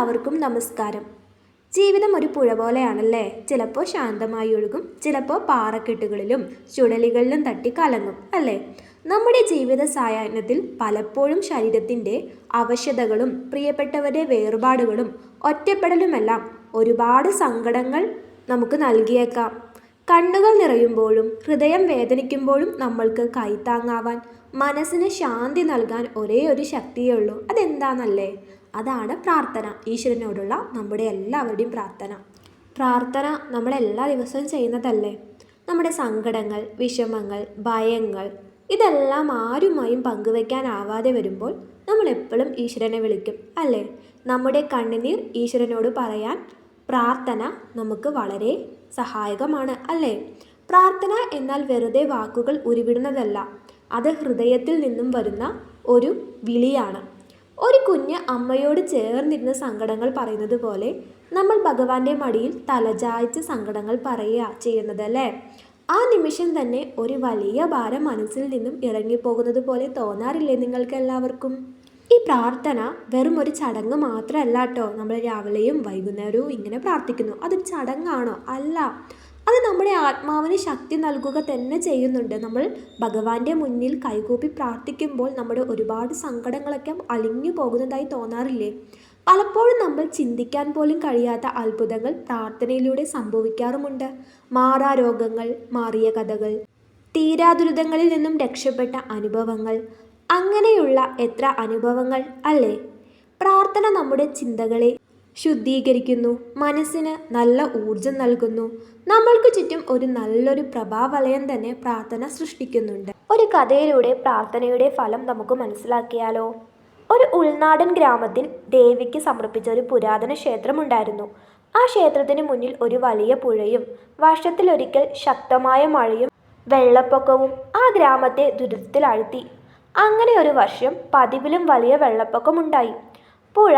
എല്ലാവർക്കും നമസ്കാരം. ജീവിതം ഒരു പുഴ പോലെയാണല്ലേ? ചിലപ്പോൾ ശാന്തമായി ഒഴുകും ചിലപ്പോൾ പാറക്കെട്ടുകളിലും ചുഴലികളിലും തട്ടി കലങ്ങും അല്ലേ? നമ്മുടെ ജീവിത സായാഹ്നത്തിൽ പലപ്പോഴും ശരീരത്തിന്റെ അവശതകളും പ്രിയപ്പെട്ടവരുടെ വേർപാടുകളും ഒറ്റപ്പെടലുമെല്ലാം ഒരുപാട് സങ്കടങ്ങൾ നമുക്ക് നൽകിയേക്കാം. കണ്ണുകൾ നിറയുമ്പോഴും ഹൃദയം വേദനിക്കുമ്പോഴും നമ്മൾക്ക് കൈത്താങ്ങാവാൻ മനസ്സിന് ശാന്തി നൽകാൻ ഒരേ ഒരു ശക്തിയേ ഉള്ളൂ. അതെന്താണെന്നല്ലേ അതാണ് പ്രാർത്ഥന. ഈശ്വരനോടുള്ള നമ്മുടെ എല്ലാവരുടെയും പ്രാർത്ഥന. പ്രാർത്ഥന നമ്മളെല്ലാ ദിവസവും ചെയ്യുന്നതല്ലേ? നമ്മുടെ സങ്കടങ്ങൾ വിഷമങ്ങൾ ഭയങ്ങൾ ഇതെല്ലാം ആരുമായും പങ്കുവെക്കാനാവാതെ വരുമ്പോൾ നമ്മൾ എപ്പോഴും ഈശ്വരനെ വിളിക്കും അല്ലേ? നമ്മുടെ കണ്ണുനീർ ഈശ്വരനോട് പറയാൻ പ്രാർത്ഥന നമുക്ക് വളരെ സഹായകമാണ് അല്ലേ? പ്രാർത്ഥന എന്നാൽ വെറുതെ വാക്കുകൾ ഉരുവിടുന്നതല്ല. അത് ഹൃദയത്തിൽ നിന്നും വരുന്ന ഒരു വിളിയാണ്. ഒരു കുഞ്ഞ് അമ്മയോട് ചേർന്നിരുന്ന സങ്കടങ്ങൾ പറയുന്നത് പോലെ നമ്മൾ ഭഗവാന്റെ മടിയിൽ തലചായ്ച്ച് സങ്കടങ്ങൾ പറയുക ചെയ്യുന്നതല്ലേ ആ നിമിഷം തന്നെ ഒരു വലിയ ഭാരം മനസ്സിൽ നിന്നും ഇറങ്ങിപ്പോകുന്നത് പോലെ തോന്നാറില്ലേ നിങ്ങൾക്ക് എല്ലാവർക്കും ഈ പ്രാർത്ഥന വെറും ഒരു ചടങ്ങ് മാത്രമല്ല കേട്ടോ നമ്മൾ രാവിലെയും വൈകുന്നേരവും ഇങ്ങനെ പ്രാർത്ഥിക്കുന്നു. അതൊരു ചടങ്ങാണോ? അല്ല. അത് നമ്മുടെ ആത്മാവിന് ശക്തി നൽകുക തന്നെ ചെയ്യുന്നുണ്ട്. നമ്മൾ ഭഗവാന്റെ മുന്നിൽ കൈകൂപ്പി പ്രാർത്ഥിക്കുമ്പോൾ നമ്മുടെ ഒരുപാട് സങ്കടങ്ങളൊക്കെ അലിഞ്ഞു പോകുന്നതായി തോന്നാറില്ലേ? പലപ്പോഴും നമ്മൾ ചിന്തിക്കാൻ പോലും കഴിയാത്ത അത്ഭുതങ്ങൾ പ്രാർത്ഥനയിലൂടെ സംഭവിക്കാറുമുണ്ട്. മാറാ രോഗങ്ങൾ മാറിയ കഥകൾ തീരാദുരിതങ്ങളിൽ നിന്നും രക്ഷപ്പെട്ട അനുഭവങ്ങൾ അങ്ങനെയുള്ള എത്ര അനുഭവങ്ങൾ അല്ലേ? പ്രാർത്ഥന നമ്മുടെ ചിന്തകളെ ശുദ്ധീകരിക്കുന്നു മനസ്സിന് നല്ല ഊർജം നൽകുന്നു. നമ്മൾക്ക് ചുറ്റും ഒരു നല്ലൊരു പ്രഭാവലയം തന്നെ പ്രാർത്ഥന സൃഷ്ടിക്കുന്നുണ്ട്. ഒരു കഥയിലൂടെ പ്രാർത്ഥനയുടെ ഫലം നമുക്ക് മനസ്സിലാക്കിയാലോ? ഒരു ഉൾനാടൻ ഗ്രാമത്തിൽ ദേവിക്ക് സമർപ്പിച്ച ഒരു പുരാതന ക്ഷേത്രമുണ്ടായിരുന്നു. ആ ക്ഷേത്രത്തിന് മുന്നിൽ ഒരു വലിയ പുഴയും വർഷത്തിലൊരിക്കൽ ശക്തമായ മഴയും വെള്ളപ്പൊക്കവും ആ ഗ്രാമത്തെ ദുരിതത്തിലാഴ്ത്തി. അങ്ങനെ ഒരു വർഷം പതിവിലും വലിയ വെള്ളപ്പൊക്കം ഉണ്ടായി. പുഴ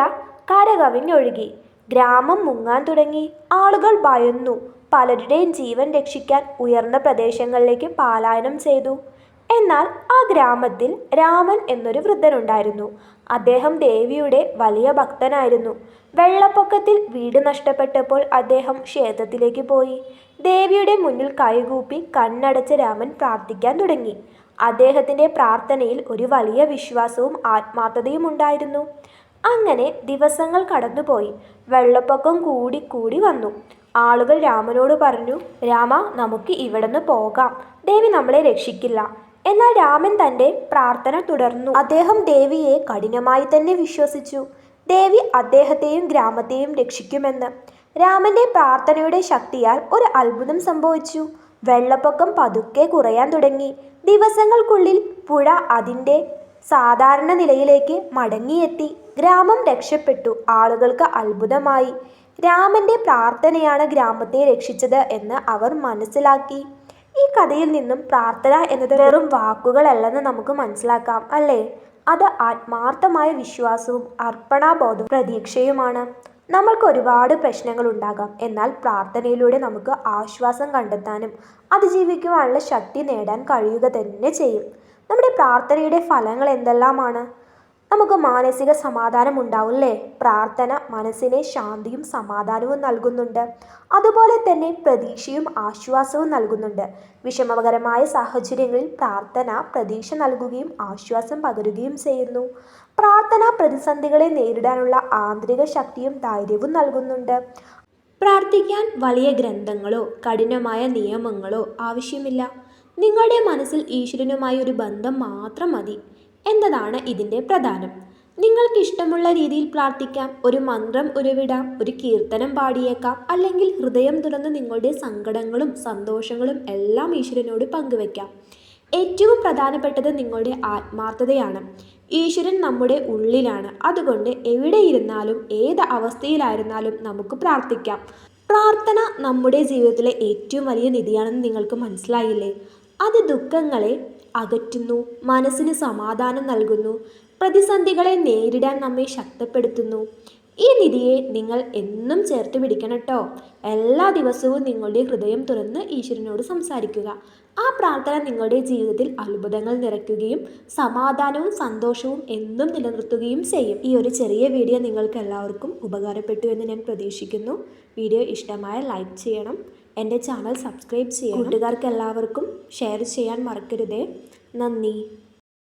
കരകവിഞ്ഞൊഴുകി ഗ്രാമം മുങ്ങാൻ തുടങ്ങി. ആളുകൾ ഭയന്നു. പലരുടെയും ജീവൻ രക്ഷിക്കാൻ ഉയർന്ന പ്രദേശങ്ങളിലേക്ക് പലായനം ചെയ്തു. എന്നാൽ ആ ഗ്രാമത്തിൽ രാമൻ എന്നൊരു വൃദ്ധനുണ്ടായിരുന്നു. അദ്ദേഹം ദേവിയുടെ വലിയ ഭക്തനായിരുന്നു. വെള്ളപ്പൊക്കത്തിൽ വീട് നഷ്ടപ്പെട്ടപ്പോൾ അദ്ദേഹം ക്ഷേത്രത്തിലേക്ക് പോയി. ദേവിയുടെ മുന്നിൽ കൈകൂപ്പി കണ്ണടച്ച് രാമൻ പ്രാർത്ഥിക്കാൻ തുടങ്ങി. അദ്ദേഹത്തിന്റെ പ്രാർത്ഥനയിൽ ഒരു വലിയ വിശ്വാസവും ആത്മാർത്ഥതയും ഉണ്ടായിരുന്നു. അങ്ങനെ ദിവസങ്ങൾ കടന്നുപോയി. വെള്ളപ്പൊക്കം കൂടി കൂടി വന്നു. ആളുകൾ രാമനോട് പറഞ്ഞു രാമ നമുക്ക് ഇവിടുന്ന് പോകാം. ദേവി നമ്മളെ രക്ഷിക്കില്ല. എന്നാൽ രാമൻ തന്റെ പ്രാർത്ഥന തുടർന്നു. അദ്ദേഹം ദേവിയെ കഠിനമായി തന്നെ വിശ്വസിച്ചു. ദേവി അദ്ദേഹത്തെയും ഗ്രാമത്തെയും രക്ഷിക്കുമെന്ന്. രാമന്റെ പ്രാർത്ഥനയുടെ ശക്തിയാൽ ഒരു അത്ഭുതം സംഭവിച്ചു. വെള്ളപ്പൊക്കം പതുക്കെ കുറയാൻ തുടങ്ങി. ദിവസങ്ങൾക്കുള്ളിൽ പുഴ അതിന്റെ സാധാരണ നിലയിലേക്ക് മടങ്ങിയെത്തി. ഗ്രാമം രക്ഷപ്പെട്ടു. ആളുകൾക്ക് അത്ഭുതമായി. രാമന്റെ പ്രാർത്ഥനയാണ് ഗ്രാമത്തെ രക്ഷിച്ചത് എന്ന് അവർ മനസ്സിലാക്കി. ഈ കഥയിൽ നിന്നും പ്രാർത്ഥന എന്നത് വെറും വാക്കുകളല്ലെന്ന് നമുക്ക് മനസ്സിലാക്കാം അല്ലേ? അത് ആത്മാർത്ഥമായ വിശ്വാസവും അർപ്പണാബോധവും പ്രതീക്ഷയുമാണ്. നമ്മൾക്ക് ഒരുപാട് പ്രശ്നങ്ങൾ ഉണ്ടാകാം. എന്നാൽ പ്രാർത്ഥനയിലൂടെ നമുക്ക് ആശ്വാസം കണ്ടെത്താനും അതിജീവിക്കുവാനുള്ള ശക്തി നേടാൻ കഴിയുക തന്നെ ചെയ്യും. നമ്മുടെ പ്രാർത്ഥനയുടെ ഫലങ്ങൾ എന്തെല്ലാമാണ്? നമുക്ക് മാനസിക സമാധാനം ഉണ്ടാവും അല്ലേ പ്രാർത്ഥന മനസ്സിനെ ശാന്തിയും സമാധാനവും നൽകുന്നുണ്ട്. അതുപോലെ തന്നെ പ്രതീക്ഷയും ആശ്വാസവും നൽകുന്നുണ്ട്. വിഷമകരമായ സാഹചര്യങ്ങളിൽ പ്രാർത്ഥന പ്രതീക്ഷ നൽകുകയും ആശ്വാസം പകരുകയും ചെയ്യുന്നു. പ്രാർത്ഥന പ്രതിസന്ധികളെ നേരിടാനുള്ള ആന്തരിക ശക്തിയും ധൈര്യവും നൽകുന്നുണ്ട്. പ്രാർത്ഥിക്കാൻ വലിയ ഗ്രന്ഥങ്ങളോ കഠിനമായ നിയമങ്ങളോ ആവശ്യമില്ല. നിങ്ങളുടെ മനസ്സിൽ ഈശ്വരനുമായി ഒരു ബന്ധം മാത്രം മതി. എന്നതാണ് ഇതിന്റെ പ്രധാനം. നിങ്ങൾക്ക് ഇഷ്ടമുള്ള രീതിയിൽ പ്രാർത്ഥിക്കാം. ഒരു മന്ത്രം ഉരുവിടാം. ഒരു കീർത്തനം പാടിയേക്കാം. അല്ലെങ്കിൽ ഹൃദയം തുറന്ന് നിങ്ങളുടെ സങ്കടങ്ങളും സന്തോഷങ്ങളും എല്ലാം ഈശ്വരനോട് പങ്കുവെക്കാം ഏറ്റവും പ്രധാനപ്പെട്ടത് നിങ്ങളുടെ ആത്മാർത്ഥതയാണ്. ഈശ്വരൻ നമ്മുടെ ഉള്ളിലാണ്. അതുകൊണ്ട് എവിടെ ഇരുന്നാലും ഏത് അവസ്ഥയിലായിരുന്നാലും നമുക്ക് പ്രാർത്ഥിക്കാം. പ്രാർത്ഥന നമ്മുടെ ജീവിതത്തിലെ ഏറ്റവും വലിയ നിധിയാണെന്ന് നിങ്ങൾക്ക് മനസ്സിലായില്ലേ? അത് ദുഃഖങ്ങളെ അകറ്റുന്നു മനസ്സിന് സമാധാനം നൽകുന്നു പ്രതിസന്ധികളെ നേരിടാൻ നമ്മെ ശക്തപ്പെടുത്തുന്നു. ഈ നിധിയെ നിങ്ങൾ എന്നും ചേർത്ത് പിടിക്കണം കേട്ടോ എല്ലാ ദിവസവും നിങ്ങളുടെ ഹൃദയം തുറന്ന് ഈശ്വരനോട് സംസാരിക്കുക. ആ പ്രാർത്ഥന നിങ്ങളുടെ ജീവിതത്തിൽ അത്ഭുതങ്ങൾ നിറയ്ക്കുകയും സമാധാനവും സന്തോഷവും എന്നും നിലനിർത്തുകയും ചെയ്യും. ഈ ഒരു ചെറിയ വീഡിയോ നിങ്ങൾക്ക് എല്ലാവർക്കും ഉപകാരപ്പെട്ടു എന്ന് ഞാൻ പ്രതീക്ഷിക്കുന്നു. വീഡിയോ ഇഷ്ടമായ ലൈക്ക് ചെയ്യണം. എന്റെ ചാനൽ സബ്സ്ക്രൈബ് ചെയ്യണം. കൂട്ടുകാർക്ക് എല്ലാവർക്കും ഷെയർ ചെയ്യാൻ മറക്കരുതേ. നന്ദി.